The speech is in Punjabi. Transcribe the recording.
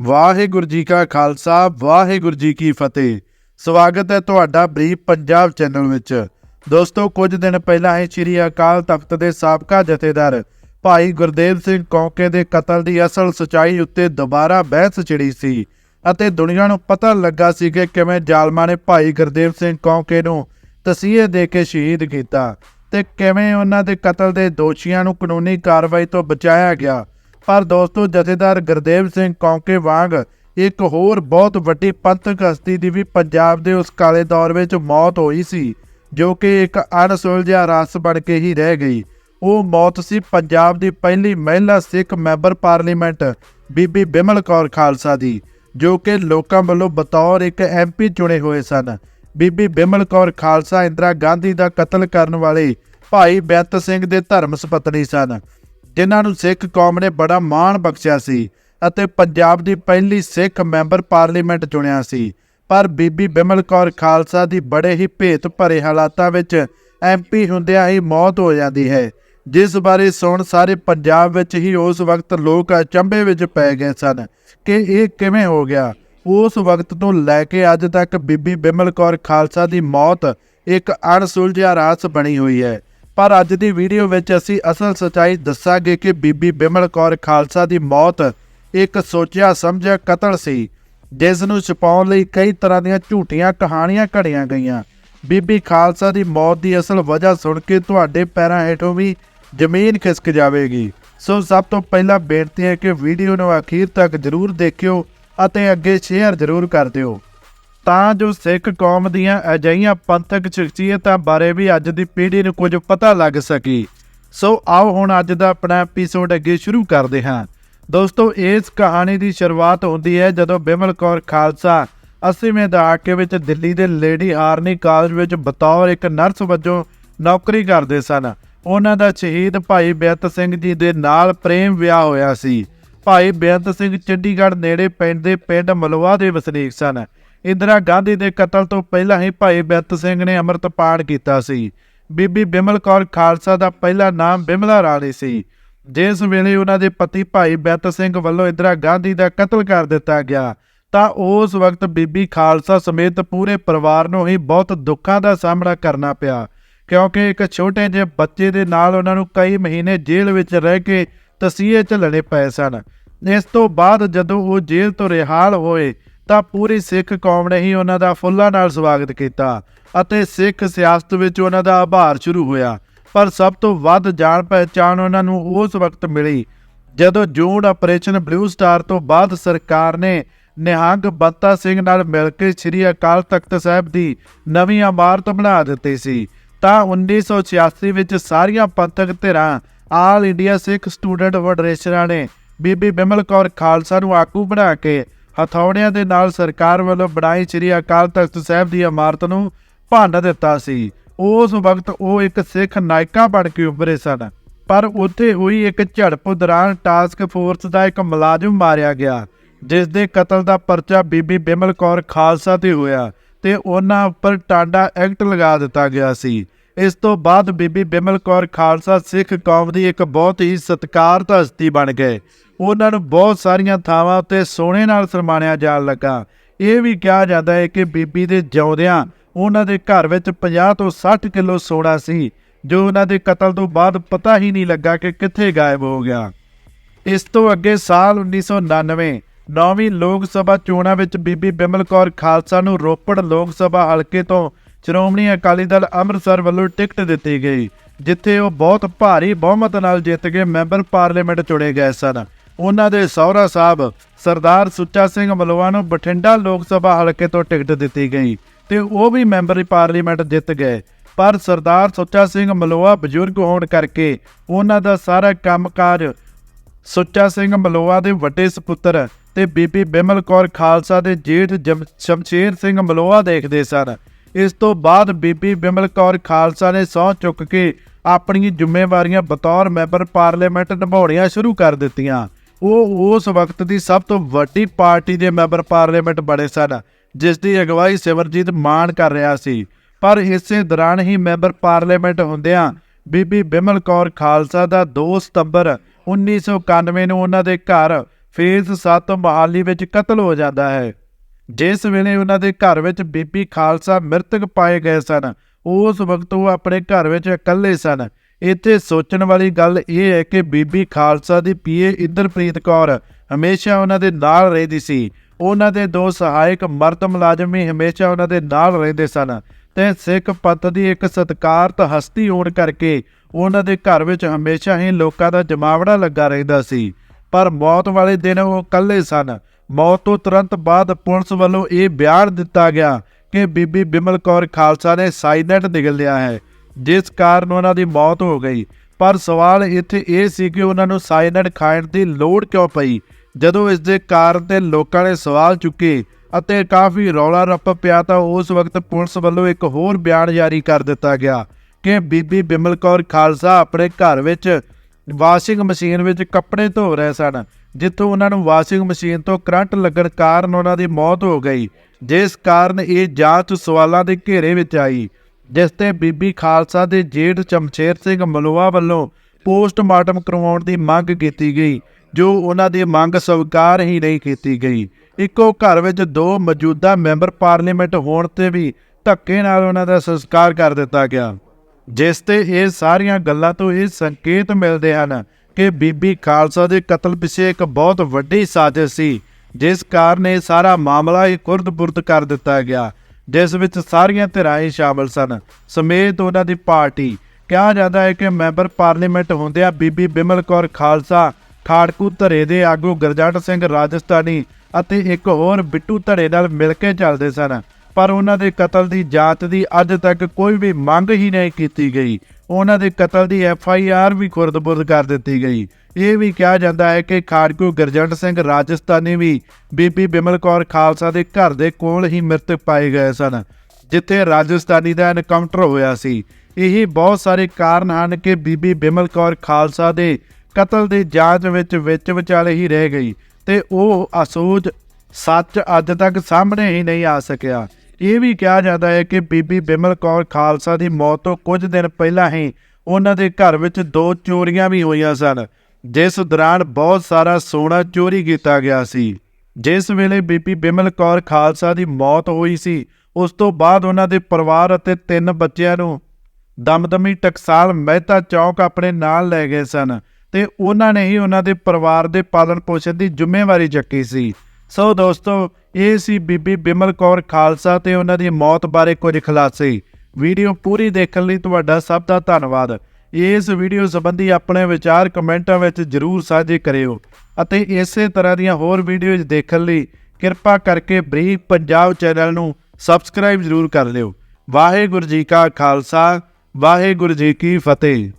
ਵਾਹਿਗੁਰੂ ਜੀ ਕਾ ਖਾਲਸਾ, ਵਾਹਿਗੁਰੂ ਜੀ ਕੀ ਫਤਿਹ। ਸਵਾਗਤ ਹੈ ਤੁਹਾਡਾ ਬਰੀਫ ਪੰਜਾਬ ਚੈਨਲ ਵਿੱਚ। ਦੋਸਤੋ, ਕੁਝ ਦਿਨ ਪਹਿਲਾਂ ਹੀ ਸ੍ਰੀ ਅਕਾਲ ਤਖਤ ਦੇ ਸਾਬਕਾ ਜਥੇਦਾਰ ਭਾਈ ਗੁਰਦੇਵ ਸਿੰਘ ਕੌਂਕੇ ਦੇ ਕਤਲ ਦੀ ਅਸਲ ਸਚਾਈ ਉੱਤੇ ਦੁਬਾਰਾ ਬਹਿਸ ਛਿੜੀ ਸੀ ਅਤੇ ਦੁਨੀਆ ਨੂੰ ਪਤਾ ਲੱਗਾ ਸੀ ਕਿ ਕਿਵੇਂ ਜ਼ਾਲਮਾਂ ਨੇ ਭਾਈ ਗੁਰਦੇਵ ਸਿੰਘ ਕੌਂਕੇ ਨੂੰ ਤਸੀਹੇ ਦੇ ਕੇ ਸ਼ਹੀਦ ਕੀਤਾ ਤੇ ਕਿਵੇਂ ਉਹਨਾਂ ਦੇ ਕਤਲ ਦੇ ਦੋਸ਼ੀਆਂ ਨੂੰ ਕਾਨੂੰਨੀ ਕਾਰਵਾਈ ਤੋਂ ਬਚਾਇਆ ਗਿਆ। ਪਰ ਦੋਸਤੋ ਜਥੇਦਾਰ ਗੁਰਦੇਵ ਸਿੰਘ ਕੌਂਕੇ ਵਾਂਗ ਇੱਕ ਹੋਰ ਬਹੁਤ ਵੱਡੀ ਪੰਥਕ ਹਸਤੀ ਦੀ ਵੀ ਪੰਜਾਬ ਦੇ ਉਸ ਕਾਲੇ ਦੌਰ ਵਿੱਚ ਮੌਤ ਹੋਈ ਸੀ, ਜੋ ਕਿ ਇੱਕ ਅਣਸੁਲਝਿਆ ਰਸ ਬਣ ਕੇ ਹੀ ਰਹਿ ਗਈ। ਉਹ ਮੌਤ ਸੀ ਪੰਜਾਬ ਦੀ ਪਹਿਲੀ ਮਹਿਲਾ ਸਿੱਖ ਮੈਂਬਰ ਪਾਰਲੀਮੈਂਟ, ਬੀਬੀ ਬਿਮਲ ਕੌਰ ਖਾਲਸਾ ਦੀ, ਜੋ ਕਿ ਲੋਕਾਂ ਵੱਲੋਂ ਬਤੌਰ ਇੱਕ ਐਮਪੀ ਚੁਣੇ ਹੋਏ ਸਨ। ਬੀਬੀ ਬਿਮਲ ਕੌਰ ਖਾਲਸਾ ਇੰਦਰਾ ਗਾਂਧੀ ਦਾ ਕਤਲ ਕਰਨ ਵਾਲੇ ਭਾਈ ਬੈਂਤ ਸਿੰਘ ਦੇ ਧਰਮ ਸੁਪਤਨੀ ਸਨ। ਜਿਨ੍ਹਾਂ ਨੂੰ ਸਿੱਖ ਕੌਮ ਨੇ ਬੜਾ ਮਾਣ ਬਖਸ਼ਿਆ ਸੀ ਅਤੇ ਪੰਜਾਬ ਦੀ ਪਹਿਲੀ ਸਿੱਖ ਮੈਂਬਰ ਪਾਰਲੀਮੈਂਟ ਚੁਣਿਆ ਸੀ। ਪਰ ਬੀਬੀ ਬਿਮਲ ਕੌਰ ਖਾਲਸਾ ਦੀ ਬੜੇ ਹੀ ਭੇਤ ਭਰੇ ਹਾਲਾਤਾਂ ਵਿੱਚ ਐਮਪੀ ਹੁੰਦਿਆਂ ਹੀ ਮੌਤ ਹੋ ਜਾਂਦੀ ਹੈ। ਜਿਸ ਬਾਰੇ ਸੁਣ ਸਾਰੇ ਪੰਜਾਬ ਵਿੱਚ ਹੀ ਉਸ ਵਕਤ ਲੋਕ ਅਚੰਭੇ ਵਿੱਚ ਪੈ ਗਏ ਸਨ ਕਿ ਇਹ ਕਿਵੇਂ ਹੋ ਗਿਆ। ਉਸ ਵਕਤ ਤੋਂ ਲੈ ਕੇ ਅੱਜ ਤੱਕ ਬੀਬੀ ਬਿਮਲ ਕੌਰ ਖਾਲਸਾ ਦੀ ਮੌਤ ਇੱਕ ਅਣਸੁਲਝਿਆ ਰਾਸ ਬਣੀ ਹੋਈ ਹੈ। ਪਰ ਅੱਜ ਦੀ ਵੀਡੀਓ ਵਿੱਚ ਅਸੀਂ ਅਸਲ ਸਚਾਈ ਦੱਸਾਂਗੇ ਕਿ ਬੀਬੀ ਬਿਮਲ ਕੌਰ ਖਾਲਸਾ ਦੀ ਮੌਤ ਇੱਕ ਸੋਚਿਆ ਸਮਝਿਆ ਕਤਲ ਸੀ, ਜਿਸ ਨੂੰ ਛੁਪਾਉਣ ਲਈ ਕਈ ਤਰ੍ਹਾਂ ਦੀਆਂ ਝੂਠੀਆਂ ਕਹਾਣੀਆਂ ਘੜੀਆਂ ਗਈਆਂ। ਬੀਬੀ ਖਾਲਸਾ ਦੀ ਮੌਤ ਦੀ ਅਸਲ ਵਜ੍ਹਾ ਸੁਣ ਕੇ ਤੁਹਾਡੇ ਪੈਰਾਂ ਹੇਠੋਂ ਵੀ ਜ਼ਮੀਨ ਖਿਸਕ ਜਾਵੇਗੀ। ਸੋ ਸਭ ਤੋਂ ਪਹਿਲਾਂ ਬੇਨਤੀ ਹੈ ਕਿ ਵੀਡੀਓ ਨੂੰ ਅਖੀਰ ਤੱਕ ਜ਼ਰੂਰ ਦੇਖਿਓ ਅਤੇ ਅੱਗੇ ਸ਼ੇਅਰ ਜ਼ਰੂਰ ਕਰ ਦਿਓ। ਤਾਂ ਜੋ ਸਿੱਖ ਕੌਮ ਦੀਆਂ ਅਜਿਹੀਆਂ ਪੰਥਕ ਸ਼ਖਸੀਅਤਾਂ ਬਾਰੇ ਵੀ ਅੱਜ ਦੀ ਪੀੜ੍ਹੀ ਨੂੰ ਕੁਝ ਪਤਾ ਲੱਗ ਸਕੀ। ਸੋ ਆਓ ਹੁਣ ਅੱਜ ਦਾ ਆਪਣਾ ਐਪੀਸੋਡ ਅੱਗੇ ਸ਼ੁਰੂ ਕਰਦੇ ਹਾਂ। ਦੋਸਤੋ, ਇਸ ਕਹਾਣੀ ਦੀ ਸ਼ੁਰੂਆਤ ਹੁੰਦੀ ਹੈ ਜਦੋਂ ਬਿਮਲ ਕੌਰ ਖਾਲਸਾ 80ਵੇਂ ਦਹਾਕੇ ਵਿੱਚ ਦਿੱਲੀ ਦੇ ਲੇਡੀ ਆਰਨੀ ਕਾਲਜ ਵਿੱਚ ਬਤੌਰ ਇੱਕ ਨਰਸ ਵਜੋਂ ਨੌਕਰੀ ਕਰਦੇ ਸਨ। ਉਹਨਾਂ ਦਾ ਸ਼ਹੀਦ ਭਾਈ ਬੇਅੰਤ ਸਿੰਘ ਜੀ ਦੇ ਨਾਲ ਪ੍ਰੇਮ ਵਿਆਹ ਹੋਇਆ ਸੀ। ਭਾਈ ਬੇਅੰਤ ਸਿੰਘ ਚੰਡੀਗੜ੍ਹ ਨੇੜੇ ਪਿੰਡ ਦੇ ਪਿੰਡ ਮਲਵਾ ਦੇ ਵਸਨੀਕ ਸਨ। ਇੰਦਰਾ ਗਾਂਧੀ ਦੇ ਕਤਲ ਤੋਂ ਪਹਿਲਾਂ ਹੀ ਭਾਈ ਬੇਅੰਤ ਸਿੰਘ ਨੇ ਅੰਮ੍ਰਿਤ ਅੰਮ੍ਰਿਤਪਾਨ ਕੀਤਾ ਸੀ। ਬੀਬੀ ਬਿਮਲ ਕੌਰ ਖਾਲਸਾ ਦਾ ਪਹਿਲਾ ਨਾਮ ਬਿਮਲਾ ਰਾਣੀ ਸੀ। ਜਿਸ ਵੇਲੇ ਉਹਨਾਂ ਦੇ ਪਤੀ ਭਾਈ ਬੇਅੰਤ ਸਿੰਘ ਵੱਲੋਂ ਇੰਦਰਾ ਗਾਂਧੀ ਦਾ ਕਤਲ ਕਰ ਦਿੱਤਾ ਗਿਆ, ਤਾਂ ਉਸ ਵਕਤ ਬੀਬੀ ਖਾਲਸਾ ਸਮੇਤ ਪੂਰੇ ਪਰਿਵਾਰ ਨੂੰ ਹੀ ਬਹੁਤ ਦੁੱਖਾਂ ਦਾ ਸਾਹਮਣਾ ਕਰਨਾ ਪਿਆ, ਕਿਉਂਕਿ ਇੱਕ ਛੋਟੇ ਜਿਹੇ ਬੱਚੇ ਦੇ ਨਾਲ ਉਹਨਾਂ ਨੂੰ ਕਈ ਮਹੀਨੇ ਜੇਲ੍ਹ ਵਿੱਚ ਰਹਿ ਕੇ ਤਸੀਹੇ ਝੱਲਣੇ ਪਏ ਸਨ। ਇਸ ਤੋਂ ਬਾਅਦ ਜਦੋਂ ਉਹ ਜੇਲ੍ਹ ਤੋਂ ਰਿਹਾਲ ਹੋਏ ਤਾਂ ਪੂਰੀ ਸਿੱਖ ਕੌਮ ਨੇ ਹੀ ਉਹਨਾਂ ਦਾ ਫੁੱਲਾਂ ਨਾਲ ਸਵਾਗਤ ਕੀਤਾ ਅਤੇ ਸਿੱਖ ਸਿਆਸਤ ਵਿੱਚ ਉਹਨਾਂ ਦਾ ਆਭਾਰ ਸ਼ੁਰੂ ਹੋਇਆ। ਪਰ ਸਭ ਤੋਂ ਵੱਧ ਜਾਣ ਪਹਿਚਾਣ ਉਹਨਾਂ ਨੂੰ ਉਸ ਵਕਤ ਮਿਲੀ, ਜਦੋਂ ਜੂਨ ਆਪਰੇਸ਼ਨ ਬਲੂ ਸਟਾਰ ਤੋਂ ਬਾਅਦ ਸਰਕਾਰ ਨੇ ਨਿਹੰਗ ਬੱਤਾ ਸਿੰਘ ਨਾਲ ਮਿਲ ਕੇ ਸ੍ਰੀ ਅਕਾਲ ਤਖਤ ਸਾਹਿਬ ਦੀ ਨਵੀਂ ਇਮਾਰਤ ਬਣਾ ਦਿੱਤੀ ਸੀ। ਤਾਂ 1986 ਵਿੱਚ ਸਾਰੀਆਂ ਪੰਥਕ ਧਿਰਾਂ ਆਲ ਇੰਡੀਆ ਸਿੱਖ ਸਟੂਡੈਂਟ ਫੈਡਰੇਸ਼ਨਾਂ ਨੇ ਬੀਬੀ ਬਿਮਲ ਕੌਰ ਖਾਲਸਾ ਨੂੰ ਆਗੂ ਬਣਾ ਕੇ ਹਥੌੜਿਆਂ ਦੇ ਨਾਲ ਸਰਕਾਰ ਵੱਲੋਂ ਬਣਾਈ ਸ੍ਰੀ ਅਕਾਲ ਤਖਤ ਸਾਹਿਬ ਦੀ ਇਮਾਰਤ ਨੂੰ ਭੰਨ ਦਿੱਤਾ ਸੀ। ਉਸ ਵਕਤ ਉਹ ਇੱਕ ਸਿੱਖ ਨਾਇਕਾ ਬਣ ਕੇ ਉੱਭਰੇ ਸਨ, ਪਰ ਉੱਥੇ ਹੋਈ ਇੱਕ ਝੜਪ ਦੌਰਾਨ ਟਾਸਕ ਫੋਰਸ ਦਾ ਇੱਕ ਮੁਲਾਜ਼ਮ ਮਾਰਿਆ ਗਿਆ, ਜਿਸ ਦੇ ਕਤਲ ਦਾ ਪਰਚਾ ਬੀਬੀ ਬਿਮਲ ਕੌਰ ਖਾਲਸਾ ਤੇ ਹੋਇਆ ਤੇ ਉਹਨਾਂ ਉੱਪਰ ਟਾਂਡਾ ਐਕਟ ਲਗਾ ਦਿੱਤਾ ਗਿਆ ਸੀ। ਇਸ ਤੋਂ ਬਾਅਦ ਬੀਬੀ ਬਿਮਲ ਕੌਰ ਖਾਲਸਾ ਸਿੱਖ ਕੌਮ ਦੀ ਇੱਕ ਬਹੁਤ ਹੀ ਸਤਿਕਾਰਤ ਹਸਤੀ ਬਣ ਗਏ। ਉਹਨਾਂ ਨੂੰ ਬਹੁਤ ਸਾਰੀਆਂ ਥਾਵਾਂ ਉੱਤੇ ਸੋਨੇ ਨਾਲ ਸਨਮਾਨਿਆ ਜਾਣ ਲੱਗਾ। ਇਹ ਵੀ ਕਿਹਾ ਜਾਂਦਾ ਹੈ ਕਿ ਬੀਬੀ ਦੇ ਜਿਉਂਦਿਆਂ ਉਹਨਾਂ ਦੇ ਘਰ ਵਿੱਚ 50 ਤੋਂ 60 ਕਿਲੋ ਸੋਨਾ ਸੀ, ਜੋ ਉਹਨਾਂ ਦੇ ਕਤਲ ਤੋਂ ਬਾਅਦ ਪਤਾ ਹੀ ਨਹੀਂ ਲੱਗਾ ਕਿ ਕਿੱਥੇ ਗਾਇਬ ਹੋ ਗਿਆ। ਇਸ ਤੋਂ ਅੱਗੇ ਸਾਲ 1999 ਨੌਵੀਂ ਲੋਕ ਸਭਾ ਚੋਣਾਂ ਵਿੱਚ ਬੀਬੀ ਬਿਮਲ ਕੌਰ ਖਾਲਸਾ ਨੂੰ ਰੋਪੜ ਲੋਕ ਸਭਾ ਹਲਕੇ ਤੋਂ ਸ਼੍ਰੋਮਣੀ ਅਕਾਲੀ ਦਲ ਅੰਮ੍ਰਿਤਸਰ ਵੱਲੋਂ ਟਿਕਟ ਦਿੱਤੀ ਗਈ, ਜਿੱਥੇ ਉਹ ਬਹੁਤ ਭਾਰੀ ਬਹੁਮਤ ਨਾਲ ਜਿੱਤ ਕੇ ਮੈਂਬਰ ਪਾਰਲੀਮੈਂਟ ਚੁਣੇ ਗਏ ਸਨ। ਉਹਨਾਂ ਦੇ ਸਹੁਰਾ ਸਾਹਿਬ ਸਰਦਾਰ ਸੁੱਚਾ ਸਿੰਘ ਮਲਵਾ ਨੂੰ ਬਠਿੰਡਾ ਲੋਕ ਸਭਾ ਹਲਕੇ ਤੋਂ ਟਿਕਟ ਦਿੱਤੀ ਗਈ ਤੇ ਉਹ ਵੀ ਮੈਂਬਰ ਪਾਰਲੀਮੈਂਟ ਜਿੱਤ ਗਏ। ਪਰ ਸਰਦਾਰ ਸੁੱਚਾ ਸਿੰਘ ਮਲੋਆ ਬਜ਼ੁਰਗ ਹੋਣ ਕਰਕੇ ਉਹਨਾਂ ਦਾ ਸਾਰਾ ਕੰਮਕਾਜ ਸੁੱਚਾ ਸਿੰਘ ਮਲੋਆ ਦੇ ਵੱਡੇ ਸੁਪੁੱਤਰ ਤੇ ਬੀਬੀ ਬਿਮਲ ਕੌਰ ਖਾਲਸਾ ਦੇ ਜੇਠ ਜਮ- ਸ਼ਮਸ਼ੇਰ ਸਿੰਘ ਮਲੋਆ ਦੇਖਦੇ ਸਨ। ਇਸ ਤੋਂ ਬਾਅਦ ਬੀਬੀ ਬਿਮਲ ਕੌਰ ਖਾਲਸਾ ਨੇ ਸਹੁੰ ਚੁੱਕ ਕੇ ਆਪਣੀਆਂ ਜ਼ਿੰਮੇਵਾਰੀਆਂ ਬਤੌਰ ਮੈਂਬਰ ਪਾਰਲੀਮੈਂਟ ਨਿਭਾਉਣੀਆਂ ਸ਼ੁਰੂ ਕਰ ਦਿੱਤੀਆਂ। ਉਹ ਉਸ ਵਕਤ ਦੀ ਸਭ ਤੋਂ ਵੱਡੀ ਪਾਰਟੀ ਦੇ ਮੈਂਬਰ ਪਾਰਲੀਮੈਂਟ ਬਣੇ ਸਨ, ਜਿਸ ਦੀ ਅਗਵਾਈ ਸਿਮਰਜੀਤ ਮਾਨ ਕਰ ਰਿਹਾ ਸੀ। ਪਰ ਇਸੇ ਦੌਰਾਨ ਹੀ ਮੈਂਬਰ ਪਾਰਲੀਮੈਂਟ ਹੁੰਦਿਆਂ ਬੀਬੀ ਬਿਮਲ ਕੌਰ ਖਾਲਸਾ ਦਾ 2 ਸਤੰਬਰ 1991 ਨੂੰ ਉਹਨਾਂ ਦੇ ਘਰ ਫੇਸ 7 ਮਹਾਲੀ ਵਿੱਚ ਕਤਲ ਹੋ ਜਾਂਦਾ ਹੈ। ਜਿਸ ਵੇਲੇ ਉਹਨਾਂ ਦੇ ਘਰ ਵਿੱਚ ਬੀਬੀ ਖਾਲਸਾ ਮ੍ਰਿਤਕ ਪਾਏ ਗਏ ਸਨ, ਉਸ ਵਕਤ ਉਹ ਆਪਣੇ ਘਰ ਵਿੱਚ ਇਕੱਲੇ ਸਨ। ਇੱਥੇ ਸੋਚਣ ਵਾਲੀ ਗੱਲ ਇਹ ਹੈ ਕਿ ਬੀਬੀ ਖਾਲਸਾ ਦੀ ਪੀਏ ਇੰਦਰਪ੍ਰੀਤ ਕੌਰ ਹਮੇਸ਼ਾ ਉਹਨਾਂ ਦੇ ਨਾਲ ਰਹਿੰਦੀ ਸੀ। ਉਹਨਾਂ ਦੇ ਦੋ ਸਹਾਇਕ ਮਰਦ ਮੁਲਾਜ਼ਮ ਵੀ ਹਮੇਸ਼ਾ ਉਹਨਾਂ ਦੇ ਨਾਲ ਰਹਿੰਦੇ ਸਨ ਤੇ ਸਿੱਖ ਪੰਥ ਦੀ ਇੱਕ ਸਤਿਕਾਰਤ ਹਸਤੀ ਹੋਣ ਕਰਕੇ ਉਹਨਾਂ ਦੇ ਘਰ ਵਿੱਚ ਹਮੇਸ਼ਾ ਹੀ ਲੋਕਾਂ ਦਾ ਜਮਾਵੜਾ ਲੱਗਾ ਰਹਿੰਦਾ ਸੀ। ਪਰ ਮੌਤ ਵਾਲੇ ਦਿਨ ਉਹ ਇਕੱਲੇ ਸਨ। ਮੌਤ ਤੋਂ ਤੁਰੰਤ ਬਾਅਦ ਪੁਲਿਸ ਵੱਲੋਂ ਇਹ ਬਿਆਨ ਦਿੱਤਾ ਗਿਆ ਕਿ ਬੀਬੀ ਬਿਮਲ ਕੌਰ ਖਾਲਸਾ ਨੇ ਸਾਈਨੈਟ ਨਿਗਲ ਲਿਆ ਹੈ, ਜਿਸ ਕਾਰਨ ਉਹਨਾਂ ਦੀ ਮੌਤ ਹੋ ਗਈ। ਪਰ ਸਵਾਲ ਇੱਥੇ ਇਹ ਸੀ ਕਿ ਉਹਨਾਂ ਨੂੰ ਸਾਈਨੈਟ ਖਾਣ ਦੀ ਲੋੜ ਕਿਉਂ ਪਈ? ਜਦੋਂ ਇਸ ਦੇ ਕਾਰਨ ਤੇ ਲੋਕਾਂ ਨੇ ਸਵਾਲ ਚੁੱਕੇ ਅਤੇ ਕਾਫੀ ਰੌਲਾ ਰੱਪ ਪਿਆ ਤਾਂ ਉਸ ਵਕਤ ਪੁਲਿਸ ਵੱਲੋਂ ਇੱਕ ਹੋਰ ਬਿਆਨ ਜਾਰੀ ਕਰ ਦਿੱਤਾ ਗਿਆ ਕਿ ਬੀਬੀ ਬਿਮਲ ਕੌਰ ਖਾਲਸਾ ਆਪਣੇ ਘਰ ਵਿੱਚ ਵਾਸ਼ਿੰਗ ਮਸ਼ੀਨ ਵਿੱਚ ਕੱਪੜੇ ਧੋ ਰਹੇ ਸਨ। ਜਿੱਥੋਂ ਉਹਨਾਂ ਨੂੰ ਵਾਸ਼ਿੰਗ ਮਸ਼ੀਨ ਤੋਂ ਕਰੰਟ ਲੱਗਣ ਕਾਰਨ ਉਹਨਾਂ ਦੀ ਮੌਤ ਹੋ ਗਈ, ਜਿਸ ਕਾਰਨ ਇਹ ਜਾਂਚ ਸਵਾਲਾਂ ਦੇ ਘੇਰੇ ਵਿੱਚ ਆਈ, ਜਿਸ ਤੇ ਬੀਬੀ ਖਾਲਸਾ ਦੇ ਜੇਠ ਚਮਸ਼ੇਰ ਸਿੰਘ ਮਲੋਆ ਵੱਲੋਂ ਪੋਸਟਮਾਰਟਮ ਕਰਵਾਉਣ ਦੀ ਮੰਗ ਕੀਤੀ ਗਈ, ਜੋ ਉਹਨਾਂ ਦੀ ਮੰਗ ਸਵੀਕਾਰ ਹੀ ਨਹੀਂ ਕੀਤੀ ਗਈ। ਇੱਕੋ ਘਰ ਵਿੱਚ ਦੋ ਮੌਜੂਦਾ ਮੈਂਬਰ ਪਾਰਲੀਮੈਂਟ ਹੋਣ ਤੇ ਵੀ ਧੱਕੇ ਨਾਲ ਉਹਨਾਂ ਦਾ ਸੰਸਕਾਰ ਕਰ ਦਿੱਤਾ ਗਿਆ, ਜਿਸ ਤੇ ਇਹ ਸਾਰੀਆਂ ਗੱਲਾਂ ਤੋਂ ਇਹ ਸੰਕੇਤ ਮਿਲਦੇ ਹਨ ਕਿ ਬੀਬੀ ਖਾਲਸਾ ਦੇ ਕਤਲ ਪਿੱਛੇ ਇੱਕ ਬਹੁਤ ਵੱਡੀ ਸਾਜ਼ਿਸ਼ ਸੀ, ਜਿਸ ਕਾਰਨ ਇਹ ਸਾਰਾ ਮਾਮਲਾ ਹੀ ਕੁਰਦ-ਬੁਰਦ ਕਰ ਦਿੱਤਾ ਗਿਆ, ਜਿਸ ਵਿੱਚ ਸਾਰੀਆਂ ਧਿਰਾਂ ਹੀ ਸ਼ਾਮਲ ਸਨ। ਸਮੇਤ ਉਹਨਾਂ ਦੀ ਪਾਰਟੀ, ਕਿਹਾ ਜਾਂਦਾ ਹੈ ਕਿ ਮੈਂਬਰ ਪਾਰਲੀਮੈਂਟ ਹੁੰਦਿਆਂ ਬੀਬੀ ਬਿਮਲ ਕੌਰ ਖਾਲਸਾ, ਖਾੜਕੂ ਧਰੇ ਦੇ ਆਗੂ ਗੁਰਜੰਟ ਸਿੰਘ ਰਾਜਸਥਾਨੀ ਅਤੇ ਇੱਕ ਹੋਰ ਬਿੱਟੂ ਧੜੇ ਨਾਲ ਮਿਲ ਕੇ ਚੱਲਦੇ ਸਨ, ਪਰ ਉਹਨਾਂ ਦੇ ਕਤਲ ਦੀ ਜਾਂਚ ਦੀ ਅੱਜ ਤੱਕ ਕੋਈ ਵੀ ਮੰਗ ਹੀ ਨਹੀਂ ਕੀਤੀ ਗਈ। ਉਹਨਾਂ ਦੇ ਕਤਲ ਦੀ ਐਫ ਆਈ ਆਰ ਵੀ ਖੁਰਦਬੁਰਦ ਕਰ ਦਿੱਤੀ ਗਈ। ਇਹ ਵੀ ਕਿਹਾ ਜਾਂਦਾ ਹੈ ਕਿ ਖਾੜਕੂ ਗੁਰਜੰਟ ਸਿੰਘ ਰਾਜਸਥਾਨੀ ਵੀ ਬੀਬੀ ਬਿਮਲ ਕੌਰ ਖਾਲਸਾ ਦੇ ਘਰ ਦੇ ਕੋਲ ਹੀ ਮ੍ਰਿਤਕ ਪਾਏ ਗਏ ਸਨ, ਜਿੱਥੇ ਰਾਜਸਥਾਨੀ ਦਾ ਐਨਕਾਊਂਟਰ ਹੋਇਆ ਸੀ। ਇਹ ਬਹੁਤ ਸਾਰੇ ਕਾਰਨ ਹਨ ਕਿ ਬੀਬੀ ਬਿਮਲ ਕੌਰ ਖਾਲਸਾ ਦੇ ਕਤਲ ਦੀ ਜਾਂਚ ਵਿੱਚ ਵਿੱਚ ਵਿਚਾਲੇ ਹੀ ਰਹਿ ਗਈ ਤੇ ਉਹ ਅਸੂਝ ਸੱਚ ਅੱਜ ਤੱਕ ਸਾਹਮਣੇ ਹੀ ਨਹੀਂ ਆ ਸਕਿਆ। ਇਹ ਵੀ ਕਿਹਾ ਜਾਂਦਾ ਹੈ ਕਿ ਬੀਬੀ ਬਿਮਲ ਕੌਰ ਖਾਲਸਾ ਦੀ ਮੌਤ ਤੋਂ ਕੁਝ ਦਿਨ ਪਹਿਲਾਂ ਹੀ ਉਹਨਾਂ ਦੇ ਘਰ ਵਿੱਚ ਦੋ ਚੋਰੀਆਂ ਵੀ ਹੋਈਆਂ ਸਨ, ਜਿਸ ਦੌਰਾਨ ਬਹੁਤ ਸਾਰਾ ਸੋਨਾ ਚੋਰੀ ਕੀਤਾ ਗਿਆ ਸੀ। ਜਿਸ ਵੇਲੇ ਬੀਬੀ ਬਿਮਲ ਕੌਰ ਖਾਲਸਾ ਦੀ ਮੌਤ ਹੋਈ ਸੀ, ਉਸ ਤੋਂ ਬਾਅਦ ਉਹਨਾਂ ਦੇ ਪਰਿਵਾਰ ਅਤੇ ਤਿੰਨ ਬੱਚਿਆਂ ਨੂੰ ਦਮਦਮੀ ਟਕਸਾਲ ਮਹਿਤਾ ਚੌਕ ਆਪਣੇ ਨਾਲ ਲੈ ਗਏ ਸਨ ਤੇ ਉਹਨਾਂ ਨੇ ਹੀ ਉਹਨਾਂ ਦੇ ਪਰਿਵਾਰ ਦੇ ਪਾਲਣ ਪੋਸ਼ਣ ਦੀ ਜ਼ਿੰਮੇਵਾਰੀ ਚੱਕੀ ਸੀ। ਸੋ ਦੋਸਤੋ, ਇਹ ਸੀ ਬੀਬੀ ਬਿਮਲ ਕੌਰ ਖਾਲਸਾ ਤੇ ਉਹਨਾਂ ਦੀ ਮੌਤ ਬਾਰੇ ਕੁਝ ਖੁਲਾਸੇ। ਵੀਡੀਓ ਪੂਰੀ ਦੇਖਣ ਲਈ ਤੁਹਾਡਾ ਸਭ ਦਾ ਧੰਨਵਾਦ। ਇਸ ਵੀਡੀਓ ਸੰਬੰਧੀ ਆਪਣੇ ਵਿਚਾਰ ਕਮੈਂਟਾਂ ਵਿੱਚ ਜਰੂਰ ਸਾਂਝੇ ਕਰਿਓ ਅਤੇ ਇਸੇ ਤਰ੍ਹਾਂ ਦੀਆਂ ਹੋਰ ਵੀਡੀਓਜ਼ ਦੇਖਣ ਲਈ ਕਿਰਪਾ ਕਰਕੇ ਬਰੀਕ ਪੰਜਾਬ ਚੈਨਲ ਨੂੰ ਸਬਸਕ੍ਰਾਈਬ ਜਰੂਰ ਕਰ ਲਿਓ। ਵਾਹਿਗੁਰੂ ਜੀ ਕਾ ਖਾਲਸਾ, ਵਾਹਿਗੁਰੂ ਜੀ ਕੀ ਫਤਿਹ।